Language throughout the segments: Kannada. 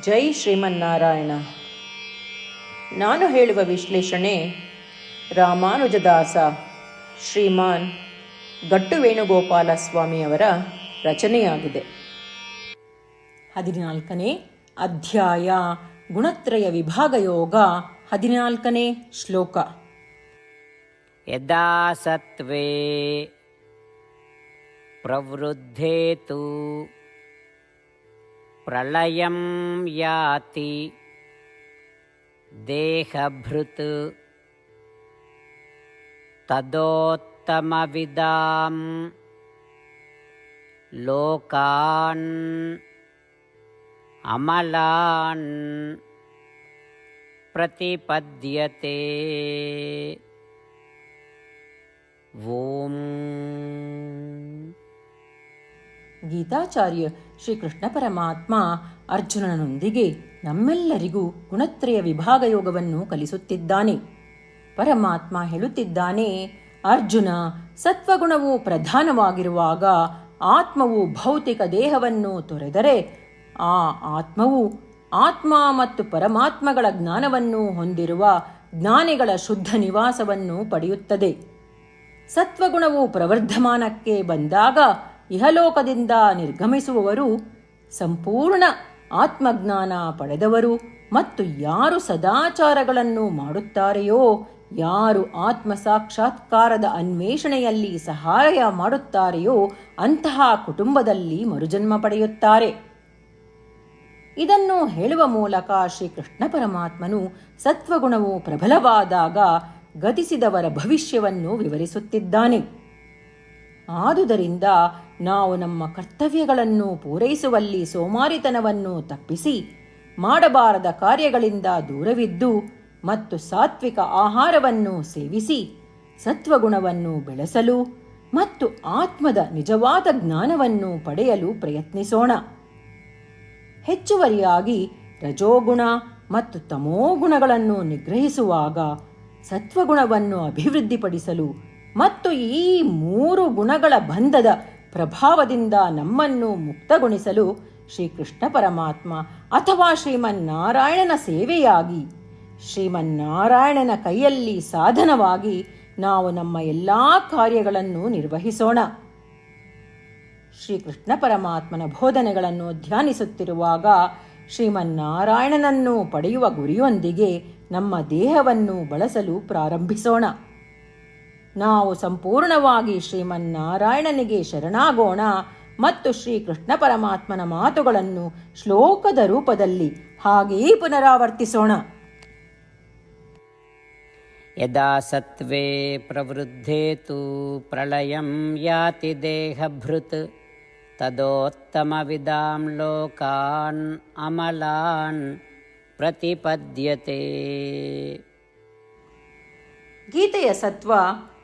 ಜೈ ಶ್ರೀಮನ್ನಾರಾಯಣ. ನಾನು ಹೇಳುವ ವಿಶ್ಲೇಷಣೆ ರಾಮಾನುಜದಾಸ ಶ್ರೀಮಾನ್ ಗಟ್ಟು ವೇಣುಗೋಪಾಲ ಸ್ವಾಮಿಯವರ ರಚನೆಯಾಗಿದೆ. ಹದಿನಾಲ್ಕನೇ ಅಧ್ಯಾಯ ಗುಣತ್ರಯ ವಿಭಾಗ ಯೋಗ ಹದಿನಾಲ್ಕನೇ ಶ್ಲೋಕ. ಯದಾ ಸತ್ವೇ ಪ್ರವೃದ್ಧೇತು. प्रलयं याति। देहभृत् तदोत्तमविदां लोकान् अमलान् प्रतिपद्यते। ಓಂ ಗೀತಾಚಾರ್ಯ ಶ್ರೀಕೃಷ್ಣ ಪರಮಾತ್ಮ ಅರ್ಜುನನೊಂದಿಗೆ ನಮ್ಮೆಲ್ಲರಿಗೂ ಗುಣತ್ರಯ ವಿಭಾಗ ಯೋಗವನ್ನು ಕಲಿಸುತ್ತಿದ್ದಾನೆ. ಪರಮಾತ್ಮ ಹೇಳುತ್ತಿದ್ದಾನೆ, ಅರ್ಜುನ, ಸತ್ವಗುಣವು ಪ್ರಧಾನವಾಗಿರುವಾಗ ಆತ್ಮವು ಭೌತಿಕ ದೇಹವನ್ನು ತೊರೆದರೆ ಆ ಆತ್ಮವು ಆತ್ಮ ಮತ್ತು ಪರಮಾತ್ಮಗಳ ಜ್ಞಾನವನ್ನು ಹೊಂದಿರುವ ಜ್ಞಾನಿಗಳ ಶುದ್ಧ ನಿವಾಸವನ್ನು ಪಡೆಯುತ್ತದೆ. ಸತ್ವಗುಣವು ಪ್ರವರ್ಧಮಾನಕ್ಕೆ ಬಂದಾಗ ಇಹಲೋಕದಿಂದ ನಿರ್ಗಮಿಸುವವರು ಸಂಪೂರ್ಣ ಆತ್ಮಜ್ಞಾನ ಪಡೆದವರು ಮತ್ತು ಯಾರು ಸದಾಚಾರಗಳನ್ನು ಮಾಡುತ್ತಾರೆಯೋ, ಯಾರು ಆತ್ಮ ಸಾಕ್ಷಾತ್ಕಾರದ ಅನ್ವೇಷಣೆಯಲ್ಲಿ ಸಹಾಯ ಮಾಡುತ್ತಾರೆಯೋ, ಅಂತಹ ಕುಟುಂಬದಲ್ಲಿ ಮರುಜನ್ಮ ಪಡೆಯುತ್ತಾರೆ. ಇದನ್ನು ಹೇಳುವ ಮೂಲಕ ಶ್ರೀಕೃಷ್ಣ ಪರಮಾತ್ಮನು ಸತ್ವಗುಣವು ಪ್ರಬಲವಾದಾಗ ಗತಿಸಿದವರ ಭವಿಷ್ಯವನ್ನು ವಿವರಿಸುತ್ತಿದ್ದಾನೆ. ಆದುದರಿಂದ ನಾವು ನಮ್ಮ ಕರ್ತವ್ಯಗಳನ್ನು ಪೂರೈಸುವಲ್ಲಿ ಸೋಮಾರಿತನವನ್ನು ತಪ್ಪಿಸಿ, ಮಾಡಬಾರದ ಕಾರ್ಯಗಳಿಂದ ದೂರವಿದ್ದು ಮತ್ತು ಸಾತ್ವಿಕ ಆಹಾರವನ್ನು ಸೇವಿಸಿ, ಸತ್ವಗುಣವನ್ನು ಬೆಳೆಸಲು ಮತ್ತು ಆತ್ಮದ ನಿಜವಾದ ಜ್ಞಾನವನ್ನು ಪಡೆಯಲು ಪ್ರಯತ್ನಿಸೋಣ. ಹೆಚ್ಚುವರಿಯಾಗಿ ರಜೋಗುಣ ಮತ್ತು ತಮೋಗುಣಗಳನ್ನು ನಿಗ್ರಹಿಸುವಾಗ ಸತ್ವಗುಣವನ್ನು ಅಭಿವೃದ್ಧಿಪಡಿಸಲು ಮತ್ತು ಈ ಮೂರು ಗುಣಗಳ ಬಂಧದ ಪ್ರಭಾವದಿಂದ ನಮ್ಮನ್ನು ಮುಕ್ತಗೊಳಿಸಲು ಶ್ರೀಕೃಷ್ಣ ಪರಮಾತ್ಮ ಅಥವಾ ಶ್ರೀಮನ್ನಾರಾಯಣನ ಸೇವೆಯಾಗಿ, ಶ್ರೀಮನ್ನಾರಾಯಣನ ಕೈಯಲ್ಲಿ ಸಾಧನವಾಗಿ ನಾವು ನಮ್ಮ ಎಲ್ಲ ಕಾರ್ಯಗಳನ್ನು ನಿರ್ವಹಿಸೋಣ. ಶ್ರೀಕೃಷ್ಣ ಪರಮಾತ್ಮನ ಬೋಧನೆಗಳನ್ನು ಧ್ಯಾನಿಸುತ್ತಿರುವಾಗ ಶ್ರೀಮನ್ನಾರಾಯಣನನ್ನು ಪಡೆಯುವ ಗುರಿಯೊಂದಿಗೆ ನಮ್ಮ ದೇಹವನ್ನು ಬಳಸಲು ಪ್ರಾರಂಭಿಸೋಣ. ನಾವು ಸಂಪೂರ್ಣವಾಗಿ ಶ್ರೀಮನ್ನಾರಾಯಣನಿಗೆ ಶರಣಾಗೋಣ ಮತ್ತು ಶ್ರೀಕೃಷ್ಣ ಪರಮಾತ್ಮನ ಮಾತುಗಳನ್ನು ಶ್ಲೋಕದ ರೂಪದಲ್ಲಿ ಹಾಗೆಯೇ ಪುನರಾವರ್ತಿಸೋಣ. ಯದಾ ಸತ್ವೇ ಪ್ರವೃದ್ಧೇತು ಪ್ರಳಯಂ ಯಾತಿ ದೇಹಭೃತ್ ತದೋತ್ತಮವಿದಾಂ ಲೋಕಾನ್ ಅಮಲಾನ್ ಪ್ರತಿಪದ್ಯತೆ. ಗೀತೆಯ ಸತ್ವ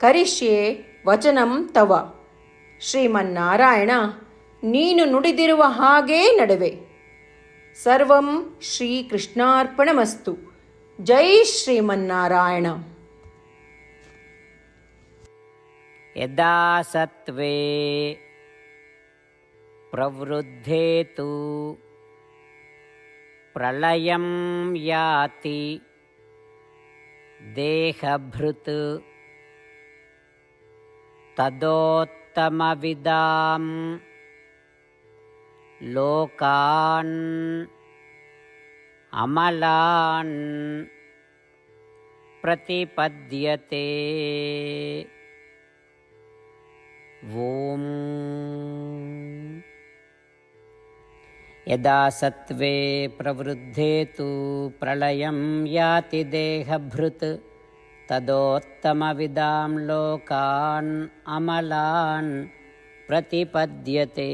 ಕರಿಷ್ಯೇ ವಚನಂ ತವ. ಶ್ರೀಮನ್ನಾರಾಯಣ, ನೀನು ನುಡಿದಿರುವ ಹಾಗೇ ನಡುವೆ. ಸರ್ವಂ ಶ್ರೀಕೃಷ್ಣಾರ್ಪಣಮಸ್ತು. ಜೈ ಶ್ರೀಮನ್ನಾರಾಯಣ. ಯದಾ ಸತ್ವೇ ಪ್ರವೃದ್ಧೇತು ಪ್ರಳಯಂ ಯಾತಿ ದೇಹಭೃತ್ तदोत्तमविदां लोकान् अमलान् प्रतिपद्यते। ॐ यदा सत्त्वे प्रवृद्धे तु प्रलयं याति देहभृत् तदोत्तमविदां लोकान् अमलान् प्रतिपद्यते